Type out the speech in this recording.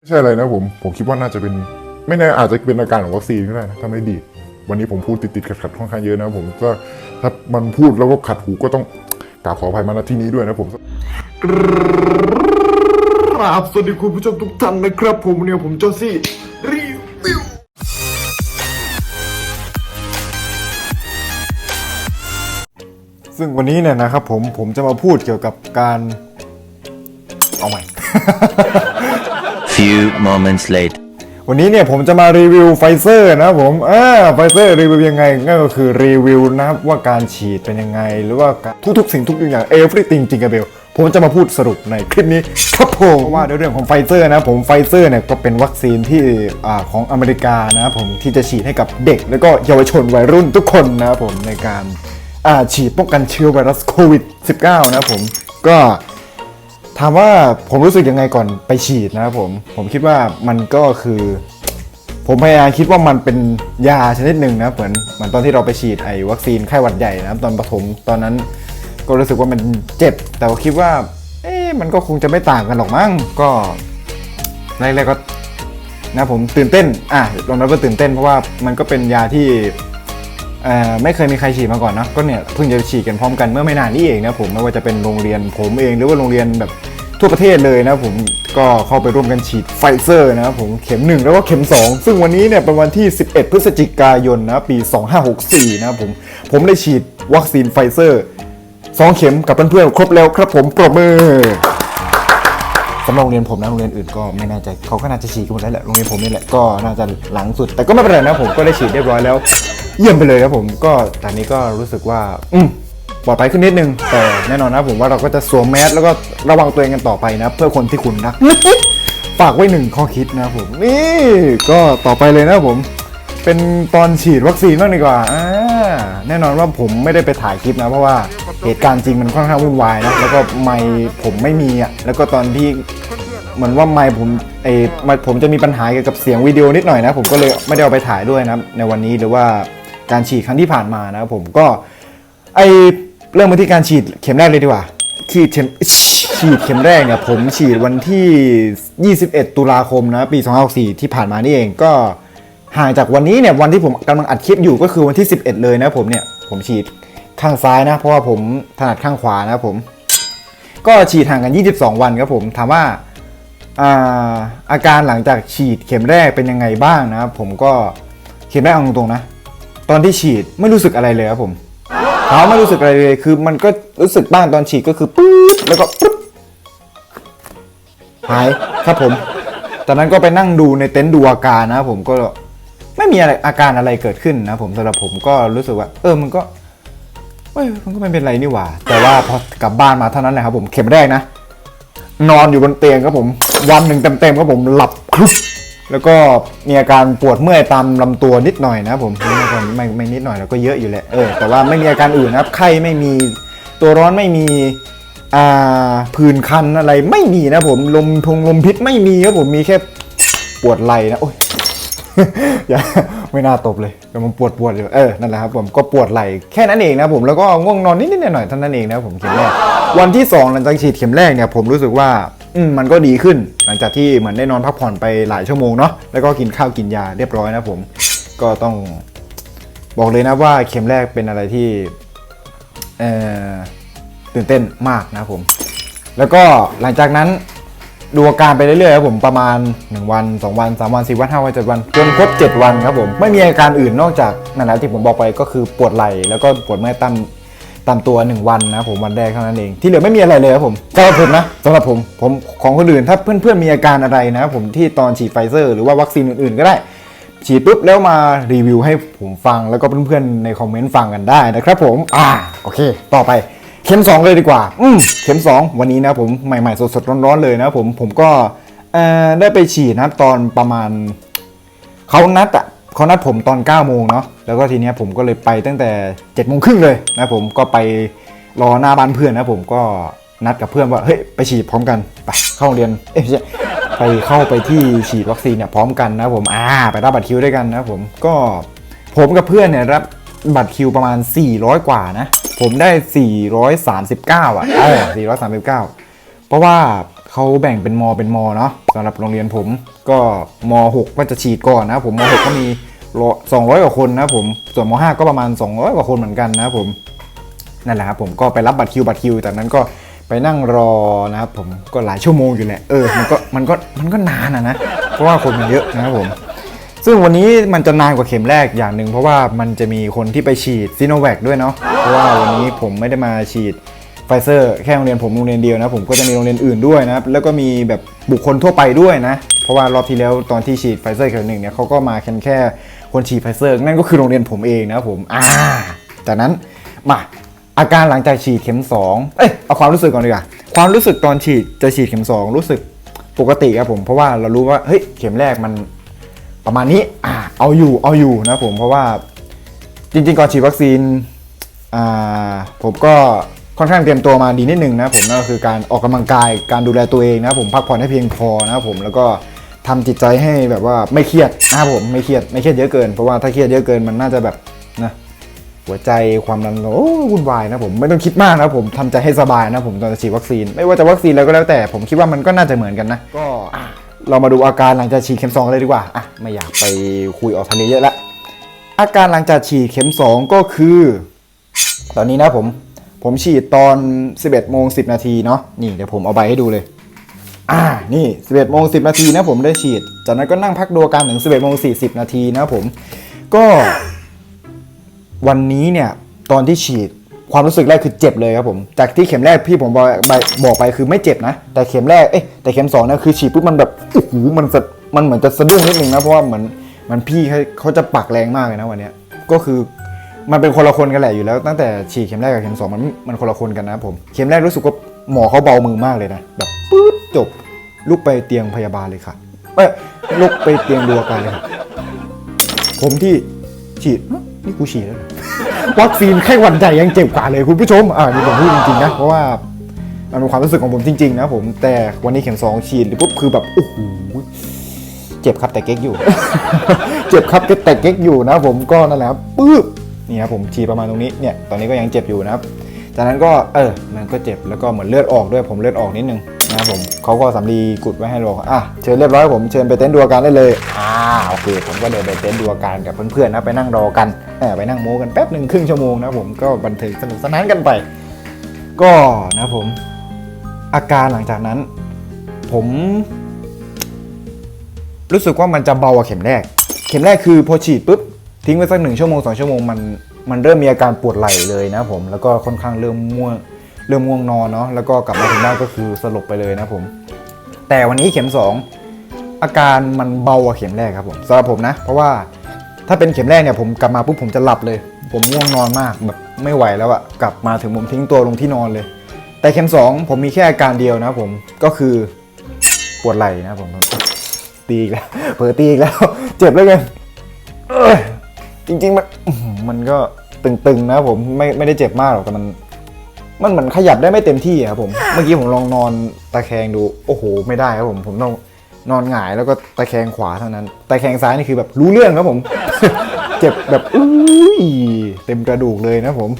ไม่ใช่อะไรนะผม ผมคิดว่าน่าจะเป็น ไม่แน่อาจจะเป็นอาการของวัคซีนก็ได้นะถ้าไม่ดีดวันนี้ผมพูดติดๆขัดๆค่อนข้างเยอะนะผมก็ถ้ามันพูดแล้วก็ขัดหูก็ต้องกราบขออภัยมาณที่นี้ด้วยนะผม ครับสวัสดีคุณผู้ชมทุกท่านนะครับ ผมเนี่ยผมโจซี่รีวิวซึ่งวันนี้เนี่ยนะครับผมผมจะมาพูดเกี่ยวกับการ เอาใหม่ Few moments later. วันนี้เนี่ยผมจะมารีวิวไฟเซอร์นะผมอ่าไฟเซอร์รีวิวยังไงก็คือรีวิวนะครับว่าการฉีดเป็นยังไง หรือว่าทุกๆสิ่งทุกอย่าง everything จริงกับเบลผมจะมาพูดสรุปในคลิปนี้ครับผมเพราะว่าในเรื่องของไฟเซอร์นะผมไฟเซอร์เนี่ยก็เป็นวัคซีนที่อ่าของอเมริกานะผมที่จะฉีดให้กับเด็ก แล้วก็เยาวชนวัยรุ่นทุกคนนะครับผมในการอ่าฉีดป้องกันเชื้อไวรัสโควิด -19 นะผมก็ ถามว่าผมรู้สึกยังไงก่อนไปฉีดนะครับผม ผมคิดว่ามันก็คือ ผมพยายามคิดว่ามันเป็นยาชนิดหนึ่งนะเหมือนเหมือนตอนที่เราไปฉีดไอ้วัคซีนไข้หวัดใหญ่นะครับตอนปฐมตอนนั้นก็รู้สึกว่ามันเจ็บ แต่ว่าคิดว่า เอ๊ะมันก็คงจะไม่ต่างกันหรอกมั้งก็แรกๆก็นะผมตื่นเต้นอะตอนนั้นก็ตื่นเต้นเพราะว่ามันก็เป็นยาที่เออไม่เคยมีใครฉีดมาก่อนนะก็เนี่ยเพิ่งจะฉีดกันพร้อมกันเมื่อไม่นานนี้เองนะผมไม่ว่าจะเป็นโรงเรียนผมเองหรือว่าโรงเรียนแบบ ทั่วประเทศเลยนะผมก็เข้าไปร่วมกันฉีดไฟเซอร์นะครับผมเข็ม 1 แล้วก็เข็ม 2 ซึ่งวันนี้เนี่ยเป็นวันที่ 11 พฤศจิกายนนะปี 2564 นะครับผมผมได้ฉีดวัคซีนไฟเซอร์ 2 เข็มกับเพื่อนๆครบแล้วครับผมปรบมือสำหรับโรงเรียนผมนะโรงเรียนอื่นก็ไม่แน่ใจเขาก็น่าจะฉีดกันหมดแล้วแหละโรงเรียนผมนี่แหละก็น่าจะหลังสุด แต่ก็ไม่เป็นไรนะผมก็ได้ฉีดเรียบร้อยแล้ว เยี่ยมไปเลยครับผมก็ตอนนี้ก็รู้สึกว่า อืม ปลอดภัยขึ้นนิดนึง แต่แน่นอนนะผมว่าเราก็จะสวมแมสแล้วก็ระวังตัวเองกันต่อไปนะ เพื่อคนที่คุณรัก ฝากไว้หนึ่งข้อคิดนะผม นี่ก็ต่อไปเลยนะผม เป็นตอนฉีดวัคซีนบ้างดีกว่าอ่า แน่นอนว่าผมไม่ได้ไปถ่ายคลิปนะ เพราะว่าเหตุการณ์จริงมันค่อนข้างวุ่นวายนะแล้วก็ไมค์ผมไม่มีอะแล้วก็ตอนที่เหมือนว่าไมค์ผมไอ้ไมค์ผมจะมีปัญหาเกี่ยวกับเสียงวิดีโอนิดหน่อยนะ ผมก็เลยไม่ได้เอาไปถ่ายด้วยนะในวันนี้หรือว่าการฉีดครั้งที่ผ่านมานะครับผมก็ไอ เริ่มมาที่การฉีดเข็มแรกเลยดีกว่าฉีดเข็มฉีดเข็มแรกเนี่ยผมฉีดวันที่ 21 ตุลาคมนะปี 2564 ที่ผ่านมานี่เองก็ห่างจากวันนี้เนี่ยวันที่ผมกำลังอัดคลิปอยู่ก็คือวันที่ 11 เลยนะผมเนี่ยผมฉีดข้างซ้ายนะ เพราะว่าผมถนัดข้างขวานะผม ก็ฉีดห่างกัน 22 วันครับผมถามว่าอาอาการหลังจากฉีดเข็มแรกเป็นยังไงบ้างนะครับผมก็เข็มแรกเอาตรงๆนะ ตอนที่ฉีดไม่รู้สึกอะไรเลยครับผม ถามว่าไม่รู้สึกอะไรเลย คือมันก็รู้สึกบ้างตอนฉีดก็คือปุ๊บแล้วก็ปุ๊บหายครับผมตอนนั้นก็ไปนั่งดูในเต็นท์ดูอาการนะครับผมก็ไม่มีอะไรอาการอะไรเกิดขึ้นนะผมสำหรับผมก็รู้สึกว่า เออมันก็เอ้ยมันก็ไม่เป็นไรนี่หว่า แต่ว่าพอกลับบ้านมาเท่านั้นแหละครับผมเข็มแรกนะ นอนอยู่บนเตียงครับผม วันหนึ่งเต็มๆครับผมหลับคลุบ แล้วก็มีอาการปวดเมื่อยตามลำตัวนิดหน่อยนะผมไม่ไม่ไม่ไม่นิดหน่อยแล้วก็เยอะอยู่แหละเออแต่ว่าไม่มีอาการอื่นนะครับไข้ไม่มีตัวร้อนไม่มีอ่าผื่นคันอะไรไม่มีนะผมลมพงลมพิษไม่มีครับผมมีแค่ปวดไหล่นะโอ้ยอย่าไม่น่าตบเลยแต่มันปวดปวดอยู่เออนั่นแหละครับผมก็ปวดไหล่แค่นั้นเองนะผมแล้วก็ง่วงนอนนิดๆหน่อยๆเท่านั้นเองนะผมเข็มแรกวันที่สองหลังจากฉีดเข็มแรกเนี่ยผมรู้สึกว่า มันก็ดีขึ้น หลังจากที่เหมือนได้นอนพักผ่อนไปหลายชั่วโมงเนาะแล้วก็กินข้าวกินยาเรียบร้อยนะผม ก็ต้องบอกเลยนะว่าเข็มแรกเป็นอะไรที่ตื่นเต้นมากนะผม แล้วก็หลังจากนั้นดูอาการไปเรื่อยๆครับผมประมาณ 1 วัน 2 วัน 3 วัน 4 วัน 5 วัน 7 วันจนครบ 7 วันครับผม ไม่มีอาการอื่นนอกจากนั่นแหละที่ผมบอกไปก็คือปวดไหล่แล้วก็ปวดเมื่อยตาม ตามตัว 1 วันนะผมวันแรกเท่านั้นเอง ที่เหลือไม่มีอะไรเลยครับผมสำหรับผมนะสำหรับผมผมของคนอื่นถ้าเพื่อนๆมีอาการอะไรนะผมที่ตอนฉีดไฟเซอร์หรือว่าวัคซีนอื่นๆก็ได้ ฉีดปุ๊บแล้วมารีวิวให้ผมฟังแล้วก็เพื่อนๆในคอมเมนต์ฟังกันได้นะครับผมอ่าโอเค ต่อไปเข็ม 2 เลยดีกว่า อืมเข็ม 2 วันนี้นะผมใหม่ๆสดๆร้อนๆเลยนะผมผมก็เอ่อได้ไปฉีดนะตอนประมาณเขานัดอะ เขานัดผมตอน9โมงเนาะแล้วก็ทีเนี้ยผมก็เลยไปตั้งแต่7โมงครึ่งเลยนะผมก็ไปรอหน้าบ้านเพื่อนนะผมก็นัดกับเพื่อนว่าเฮ้ยไปฉีดพร้อมกันไปเข้าโรงเรียนเอ้ยไม่ใช่ไปเข้าไปที่ฉีดวัคซีนเนี่ยพร้อมกันนะผมอ่าไปรับบัตรคิวด้วยกันนะผมก็ผมกับเพื่อนเนี่ยรับบัตรคิวประมาณ 400 กว่านะ ผมได้ 439 อะเออ439 เพราะว่า เขาแบ่งเป็นมเป็นมเนาะสำหรับโรงเรียนผมก็ม6ก็จะฉีดก่อนนะผมม6ก็มีสองร้อยกว่าคนนะผมส่วนม5ก็ประมาณ 200กว่าคนเหมือนกันนะผมนั่นแหละครับผมก็ไปรับบัตรคิวบัตรคิวจากนั้นก็ไปนั่งรอนะครับผมก็หลายชั่วโมงอยู่แหละเออมันก็มันก็มันก็นานอะนะเพราะว่าคนมันเยอะนะครับผมซึ่งวันนี้มันจะนานกว่าเข็มแรกอย่างหนึ่งเพราะว่ามันจะมีคนที่ไปฉีดซีโนแวคด้วยเนาะเพราะว่าวันนี้ผมไม่ได้มาฉีด ไฟเซอร์แค่โรงเรียนผมโรงเรียนเดียวนะ ผมก็จะมีโรงเรียนอื่นด้วยนะครับ แล้วก็มีแบบบุคคลทั่วไปด้วยนะ เพราะว่ารอบที่แล้วตอนที่ฉีดไฟเซอร์เข็มหนึ่งเนี่ยเขาก็มาแค่แค่คนฉีดไฟเซอร์ นั่นก็คือโรงเรียนผมเองนะครับผมอ่าจากนั้นมาอาการหลังจากฉีดเข็มสองเอ้ยเอาความรู้สึกก่อนดีกว่าความรู้สึกตอนฉีดจะฉีดเข็มสองรู้สึกปกติครับผมเพราะว่าเรารู้ว่าเฮ้ยเข็มแรกมันประมาณนี้อ่าเอาอยู่เอาอยู่นะผมเพราะว่าจริงๆก่อนฉีดวัคซีนอ่าผมก็ ค่อนข้างเตรียมตัวมาดีนิดนึงนะผมนั่นก็คือการออกกำลังกายการดูแลตัวเองนะผมพักผ่อนให้เพียงพอนะผมแล้วก็ทำจิตใจให้แบบว่าไม่เครียดนะครับผมไม่เครียดไม่เครียดเยอะเกินเพราะว่าถ้าเครียดเยอะเกินมันน่าจะแบบนะหัวใจความดันโอ้วุ่นวายนะผมไม่ต้องคิดมากนะผมทำใจให้สบายนะผมตอนจะฉีดวัคซีน ไม่ว่าจะวัคซีนอะไรก็แล้วแต่ ผมคิดว่ามันก็น่าจะเหมือนกันนะก็อะเรามาดูอาการหลังจากฉีดเข็ม2เลยดีกว่าอะไม่อยากไปคุยออกทะเลเยอะละอาการหลังจากฉีดเข็ม 2 ก็คือ ตอนนี้นะผม ผมฉีดตอน 11โมง10 นาทีเนาะนี่เดี๋ยวผมเอาใบให้ดูเลย อ่านี่ 11โมง10 นาทีนะผมได้ฉีด จากนั้นก็นั่งพักดูการถึง 11โมง40 นาทีนะผม ก็ วันนี้เนี่ยตอนที่ฉีดความรู้สึกแรกคือเจ็บเลยครับผม จากที่เข็มแรกพี่ผมบอกบอกไปคือไม่เจ็บนะ แต่เข็มแรกเอ๊ะแต่เข็มสองเนี่ยคือฉีดปุ๊บมันแบบโอ้โหมันสะมันเหมือนจะสะดุ้งนิดนึงนะเพราะว่าเหมือนมันพี่เขาเขาจะปักแรงมากเลยนะวันเนี้ยก็คือ มันเป็นคนละคนกันแหละอยู่แล้วตั้งแต่ฉีดเข็มแรกกับเข็มสองมันมันคนละคนกันนะผมเข็มแรกรู้สึกว่าหมอเขาเบามือมากเลยนะแบบปุ๊บจบลุกไปเตียงพยาบาลเลยค่ะเอ้ยลุกไปเตียงดูอาการเลยค่ะผมที่ฉีดนี่กูฉีดแล้วเหรอวัคซีนไข้หวัดใหญ่ยังเจ็บกว่าเลยคุณผู้ชมอ่านี่ผมพูดจริงๆนะเพราะว่ามันเป็นความรู้สึกของผมจริงๆนะผมแต่วันนี้เข็มสองฉีดปุ๊บคือแบบโอ้โหเจ็บครับแต่เก๊กอยู่ เจ็บครับแต่เก๊กอยู่นะผมก็นั่นแหละครับปึ๊บ นี่ครับผมฉีดประมาณตรงนี้เนี่ยตอนนี้ก็ยังเจ็บอยู่นะครับ จากนั้นก็เออมันก็เจ็บแล้วก็เหมือนเลือดออกด้วยผมเลือดออกนิดนึงนะครับผมเขาก็สำลีกุดไว้ให้เราอะเชิญเรียบร้อยผมเชิญไปเต็นท์ดูอาการได้เลยอ่าโอเคผมก็เดินไปเต็นท์ดูอาการกับเพื่อนๆนะไปนั่งรอกันเออไปนั่งโม้กันแป๊บหนึ่งครึ่งชั่วโมงนะผมก็บันเทิงสนุกสนานกันไป ก็นะผม อาการหลังจากนั้น ผม รู้สึกว่ามันจะเบากว่าเข็มแรก เข็มแรกคือพอฉีดปุ๊บ ทิ้งไว้สักหนึ่งชั่วโมงสองชั่วโมงมันมันเริ่มมีอาการปวดไหล่เลยนะผมแล้วก็ค่อนข้างเริ่มง่วงเริ่มง่วงนอนเนาะแล้วก็กลับมาถึงบ้านก็คือสลบไปเลยนะผม แต่วันนี้เข็ม 2 อาการมันเบากว่าเข็มแรกครับผมสำหรับผมนะ เพราะว่าถ้าเป็นเข็มแรกเนี่ยผมกลับมาปุ๊บผมจะหลับเลย ผมง่วงนอนมากแบบไม่ไหวแล้วอะกลับมาถึงผมทิ้งตัวลงที่นอนเลย แต่เข็ม 2 ผมมีแค่อาการเดียวนะผมก็คือปวดไหล่นะผมตีอีกแล้วเผลอตีอีกแล้ว เจ็บแล้วกันเอ้ย จริงๆมันอื้อหือมันก็ตึงๆนะผมไม่ไม่ได้เจ็บมากหรอกแต่มัน มันเหมือนขยับได้ไม่เต็มที่อะครับผม เมื่อกี้ผมลองนอนตะแคงดูโอ้โห ไม่ได้ครับผมผมต้องนอนหงายแล้วก็ตะแคงขวาเท่านั้นตะแคงซ้ายนี่คือแบบรู้เรื่องครับผม เจ็บแบบอุ้ยเต็มกระดูกเลยนะผม